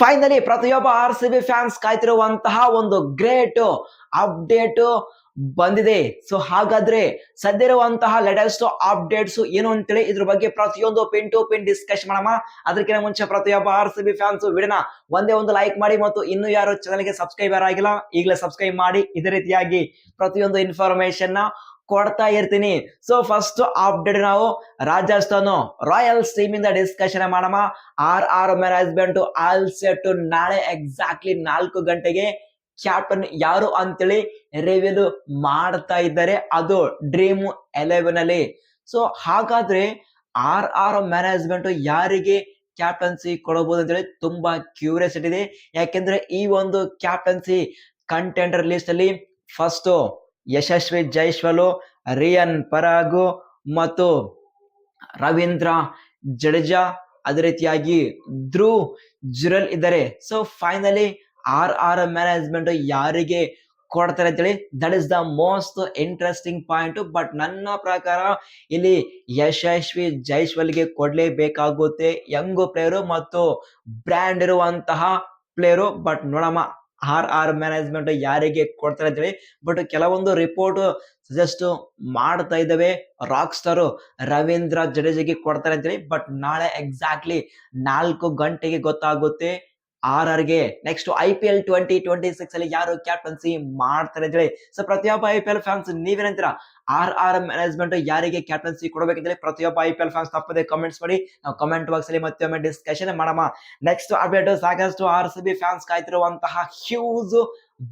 Finally ಪ್ರತಿಯೊಬ್ಬ R C B fans ಕಾಯ್ತಿರುವಂತಹ ಒಂದು ಗ್ರೇಟ್ ಅಪ್ಡೇಟ್ ಬಂದಿದೆ. ಸೊ ಹಾಗಾದ್ರೆ ಸದ್ಯ ಇರುವಂತಹ ಲೇಟೆಸ್ಟ್ ಅಪ್ಡೇಟ್ಸ್ ಏನು ಅಂತೇಳಿ ಇದ್ರ ಬಗ್ಗೆ ಪ್ರತಿಯೊಂದು ಪಿನ್ ಟು ಪಿನ್ ಡಿಸ್ಕಸ್ ಮಾಡೋಣ. ಅದಕ್ಕಿಂತ ಮುಂಚೆ ಪ್ರತಿಯೊಬ್ಬ ಆರ್ ಸಿ ಬಿ ಫ್ಯಾನ್ಸ್ ವಿಡಿಯೋನ ಒಂದೇ ಒಂದು ಲೈಕ್ ಮಾಡಿ ಮತ್ತು ಇನ್ನು ಯಾರು ಚಾನಲ್ಗೆ ಸಬ್ಸ್ಕ್ರೈಬರ್ ಆಗಿಲ್ಲ, ಈಗಲೇ ಸಬ್ಸ್ಕ್ರೈಬ್ ಮಾಡಿ. ಇದೇ ರೀತಿಯಾಗಿ ಪ್ರತಿಯೊಂದು ಇನ್ಫಾರ್ಮೇಶನ್ ಕೊಡ್ತಾ ಇರ್ತೀನಿ. ಸೊ ಫಸ್ಟ್ ಅಪ್ಡೇಟ್ ನಾವು ರಾಜಸ್ಥಾನ್ ರಾಯಲ್ಸ್ ಟೀಮ್ ಇಂದ ಡಿಸ್ಕಷನ್ ಮಾಡೋಣ. R R management all set ನಾಳೆ ಎಕ್ಸಾಕ್ಟ್ಲಿ ನಾಲ್ಕು ಗಂಟೆಗೆ ಕ್ಯಾಪ್ಟನ್ ಯಾರು ಅಂತೇಳಿ ರಿವ್ಯೂ ಮಾಡ್ತಾ ಇದ್ದಾರೆ. ಅದು ಡ್ರೀಮ್ ಎಲೆವೆನ್ ಅಲ್ಲಿ. ಸೊ ಹಾಗಾದ್ರೆ ಆರ್ ಆರ್ ಮ್ಯಾನೇಜ್ಮೆಂಟ್ ಯಾರಿಗೆ ಕ್ಯಾಪ್ಟನ್ಸಿ ಕೊಡಬಹುದು ಅಂತೇಳಿ ತುಂಬಾ ಕ್ಯೂರಿಯಾಸಿಟಿ ಇದೆ. ಯಾಕೆಂದ್ರೆ ಈ ಒಂದು ಕ್ಯಾಪ್ಟನ್ಸಿ ಕಂಟೆಂಡರ್ ಲಿಸ್ಟ್ ಅಲ್ಲಿ ಫಸ್ಟ್ ಯಶಸ್ವಿ ಜೈಶ್ವಲು, ರಿಯನ್ ಪರಾಗು ಮತ್ತು ರವೀಂದ್ರ ಜಡೇಜಾ. ಅದೇ ರೀತಿಯಾಗಿ ಧ್ರುವ್ ಜುರಲ್ ಇದ್ದಾರೆ. So finally R R management ಯಾರಿಗೆ ಕೊಡ್ತಾರೆ ಅಂತೇಳಿ that is the most interesting point but ನನ್ನ ಪ್ರಕಾರ, ಇಲ್ಲಿ ಯಶಸ್ವಿ ಜೈಶ್ವಲ್ಗೆ ಕೊಡ್ಲೇಬೇಕಾಗುತ್ತೆ ಯಂಗ್ ಪ್ಲೇಯರು ಮತ್ತು ಬ್ರ್ಯಾಂಡ್ ಇರುವಂತಹ ಪ್ಲೇಯರು ಬಟ್ ನೋಡಮ್ಮ ಆರ್ ಆರ್ ಮ್ಯಾನೇಜ್ಮೆಂಟ್ ಯಾರಿಗೆ ಕೊಡ್ತಾರೆ ಅಂತೇಳಿ ಬಟ್ ಕೆಲವೊಂದು ರಿಪೋರ್ಟ್ ಸಜೆಸ್ಟ್ ಮಾಡ್ತಾ ಇದ್ದಾವೆ ರಾಕ್ ಸ್ಟಾರು ರವೀಂದ್ರ ಜಡೇಜಾಗೆ ಕೊಡ್ತಾರೆ ಅಂತೇಳಿ ಬಟ್ ನಾಳೆ ಎಕ್ಸಾಕ್ಟ್ಲಿ ನಾಲ್ಕು ಗಂಟೆಗೆ ಗೊತ್ತಾಗುತ್ತೆ R ಆರ್ಗೆ next I P L twenty twenty six ಅಲ್ಲಿ ಯಾರು ಕ್ಯಾಪ್ಟನ್ಸಿ ಮಾಡ್ತಾರೆ ಅಂತ ಹೇಳಿ. ಸೊ ಪ್ರತಿಯೊಬ್ಬ ಐ ಪಿ ಎಲ್ ಫ್ಯಾನ್ಸ್ ನೀವೇನಂತೀರಾ ಆರ್ ಆರ್ ಮ್ಯಾನೇಜ್ಮೆಂಟ್ ಯಾರಿಗೆ ಕ್ಯಾಪ್ಟನ್ಸಿ ಕೊಡಬೇಕಂದ್ರೆ ಪ್ರತಿಯೊಬ್ಬ ಐ ಪಿ ಎಲ್ ಫ್ಯಾನ್ಸ್ ತಪ್ಪದೆ ಕಮೆಂಟ್ಸ್ ಮಾಡಿ. ನಾವು ಕಮೆಂಟ್ ಬಾಕ್ಸ್ ಅಲ್ಲಿ ಮತ್ತೊಮ್ಮೆ ಡಿಸ್ಕಷನ್ ಮಾಡಮ್ಮ ನೆಕ್ಸ್ಟ್ ಅಪ್ಡೇಟ್ ಸಾಕಷ್ಟು ಆರ್ ಸಿ ಬಿ ಫ್ಯಾನ್ಸ್ ಕಾಯ್ತಿರುವಂತಹ ಹ್ಯೂಸ್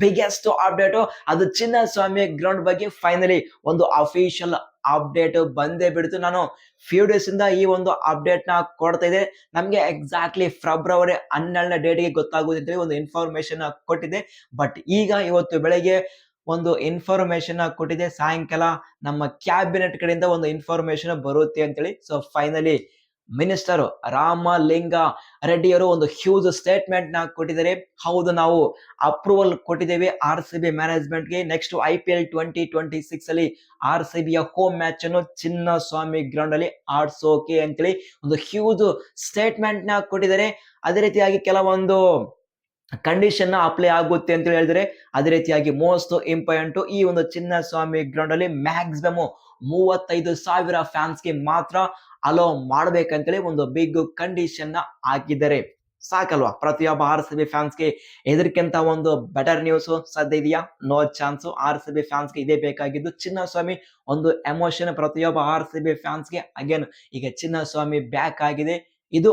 ಬಿಗ್ಗೆಸ್ಟ್ ಅಪ್ಡೇಟ್ ಅದು ಚಿನ್ನಸ್ವಾಮಿ ಗ್ರೌಂಡ್ ಬಗ್ಗೆ ಫೈನಲಿ ಒಂದು ಅಫಿಷಿಯಲ್ ಅಪ್ಡೇಟ್ ಬಂದೇ ಬಿಡ್ತು. ನಾನು ಫ್ಯೂ ಡೇಸ್ ಇಂದ ಈ ಒಂದು ಅಪ್ಡೇಟ್ನ ಕೊಡ್ತಾ ಇದೆ ನಮ್ಗೆ ಎಕ್ಸಾಕ್ಟ್ಲಿ ಫೆಬ್ರವರಿ ಹನ್ನೆರಡನೇ ಡೇಟ್ಗೆ ಗೊತ್ತಾಗುತ್ತೆ ಅಂತೇಳಿ ಒಂದು ಇನ್ಫಾರ್ಮೇಶನ್ ಕೊಟ್ಟಿದೆ ಬಟ್ ಈಗ ಇವತ್ತು ಬೆಳಗ್ಗೆ ಒಂದು ಇನ್ಫಾರ್ಮೇಶನ್ ಕೊಟ್ಟಿದೆ ಸಾಯಂಕಾಲ ನಮ್ಮ ಕ್ಯಾಬಿನೆಟ್ ಕಡೆಯಿಂದ ಒಂದು ಇನ್ಫಾರ್ಮೇಶನ್ ಬರುತ್ತೆ ಅಂತೇಳಿ. ಸೊ ಫೈನಲಿ ಮಿನಿಸ್ಟರ್ ರಾಮಲಿಂಗ ರೆಡ್ಡಿಯವರು ಒಂದು ಹ್ಯೂಜ್ ಸ್ಟೇಟ್ಮೆಂಟ್ನ ಕೊಟ್ಟಿದ್ದಾರೆ. ಹೌದು, ನಾವು ಅಪ್ರೂವಲ್ ಕೊಟ್ಟಿದ್ದೇವೆ R C B ಮ್ಯಾನೇಜ್ಮೆಂಟ್ಗೆ next I P L twenty twenty six ಅಲ್ಲಿ ಆರ್ ಸಿ ಬಿಯ ಹೋಮ್ ಮ್ಯಾಚ್ ಅನ್ನು ಚಿನ್ನಸ್ವಾಮಿ ಗ್ರೌಂಡ್ ಅಲ್ಲಿ ಆಡ್ಸೋಕೆ ಅಂತೇಳಿ ಒಂದು ಹ್ಯೂಜ್ ಸ್ಟೇಟ್ಮೆಂಟ್ನ ಕೊಟ್ಟಿದ್ದಾರೆ. ಅದೇ ರೀತಿಯಾಗಿ ಕೆಲವೊಂದು ಕಂಡೀಷನ್ ಅಪ್ಲೈ ಆಗುತ್ತೆ ಅಂತ ಹೇಳಿದ್ರೆ, ಅದೇ ರೀತಿಯಾಗಿ ಮೋಸ್ಟ್ ಇಂಪಾರ್ಟೆಂಟ್ ಈ ಒಂದು ಚಿನ್ನಸ್ವಾಮಿ ಗ್ರೌಂಡ್ ಅಲ್ಲಿ ಮ್ಯಾಕ್ಸಿಮಮ್ ಮೂವತ್ತೈದು ಸಾವಿರ ಫ್ಯಾನ್ಸ್ಗೆ ಮಾತ್ರ ಅಲೋ ಮಾಡ್ಬೇಕಂತೇಳಿ ಒಂದು ಬಿಗ್ ಕಂಡೀಷನ್ ಹಾಕಿದ್ದಾರೆ. ಸಾಕಲ್ವಾ? ಪ್ರತಿಯೊಬ್ಬ ಆರ್ ಸಿ ಬಿ ಫ್ಯಾನ್ಸ್ಗೆ ಇದಕ್ಕಿಂತ ಒಂದು ಬೆಟರ್ ನ್ಯೂಸ್ ಸದ್ಯ ಇದೆಯಾ? No chance R C B ಫ್ಯಾನ್ಸ್ಗೆ ಇದೇ ಬೇಕಾಗಿದ್ದು ಚಿನ್ನಸ್ವಾಮಿ ಒಂದು ಎಮೋಷನ್ ಪ್ರತಿಯೊಬ್ಬ ಆರ್ ಸಿ ಬಿ ಫ್ಯಾನ್ಸ್ಗೆ ಅಗೇನ್ ಈಗ ಚಿನ್ನಸ್ವಾಮಿ ಬ್ಯಾಕ್ ಆಗಿದೆ. ಇದು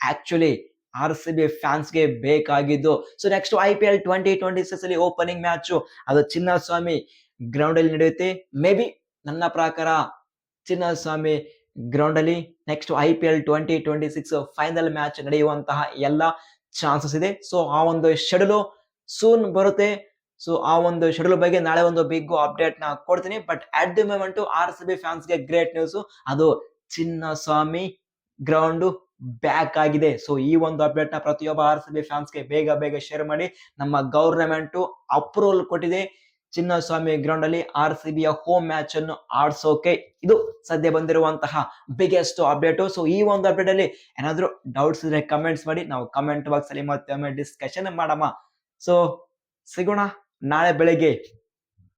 ಆಕ್ಚುಲಿ ಆರ್ ಸಿ ಬಿ ಫ್ಯಾನ್ಸ್ಗೆ ಬೇಕಾಗಿದ್ದು. So next I P L twenty twenty six ಅಲ್ಲಿ ಓಪನಿಂಗ್ ಮ್ಯಾಚ್ ಅದು ಚಿನ್ನಸ್ವಾಮಿ ಗ್ರೌಂಡ್ ಅಲ್ಲಿ ನಡೆಯುತ್ತೆ. ಮೇ ಬಿ ನನ್ನ ಪ್ರಕಾರ ಚಿನ್ನಸ್ವಾಮಿ ಗ್ರೌಂಡ್ ಅಲ್ಲಿ next I P L twenty twenty six final match ನಡೆಯುವಂತಹ ಎಲ್ಲ ಚಾನ್ಸಸ್ ಇದೆ. ಸೊ ಆ ಒಂದು ಶೆಡ್ಯೂಲು ಸೂನ್ ಬರುತ್ತೆ. ಸೊ ಆ ಒಂದು ಶೆಡ್ಯೂಲ್ ಬಗ್ಗೆ ನಾಳೆ ಒಂದು ಬಿಗ್ ಅಪ್ಡೇಟ್ನ ಕೊಡ್ತೀನಿ. But at the moment R C B ಫ್ಯಾನ್ಸ್ಗೆ great news ಅದು ಚಿನ್ನಸ್ವಾಮಿ ಗ್ರೌಂಡ್ ಬ್ಯಾಕ್ ಆಗಿದೆ. ಸೊ ಈ ಒಂದು ಅಪ್ಡೇಟ್ನ ಪ್ರತಿಯೊಬ್ಬ ಆರ್ ಸಿ ಬಿ ಫ್ಯಾನ್ಸ್ಗೆ ಬೇಗ ಬೇಗ ಶೇರ್ ಮಾಡಿ. ನಮ್ಮ ಗವರ್ನಮೆಂಟ್ ಅಪ್ರೂವಲ್ ಕೊಟ್ಟಿದೆ. ಚಿನ್ನಸ್ವಾಮಿ ಗ್ರೌಂಡ್ ಅಲ್ಲಿ ಆರ್ ಸಿ ಬಿಯ ಹೋಮ್ ಮ್ಯಾಚ್ ಅನ್ನು ಆಡ್ಸೋಕೆ ಇದು ಸದ್ಯ ಬಂದಿರುವಂತಹ ಬಿಗ್ಗೆಸ್ಟ್ ಅಪ್ಡೇಟ್ ಸೊ ಈ ಒಂದು ಅಪ್ಡೇಟ್ ಅಲ್ಲಿ ಏನಾದ್ರು ಡೌಟ್ಸ್ ಇದ್ರೆ ಕಮೆಂಟ್ಸ್ ಮಾಡಿ. ನಾವು ಕಮೆಂಟ್ ಬಾಕ್ಸ್ ಅಲ್ಲಿ ಮತ್ತೆ ಡಿಸ್ಕಷನ್ ಮಾಡಮ್ಮ ಸೊ ಸಿಗೋಣ. ನಾಳೆ ಬೆಳಿಗ್ಗೆ.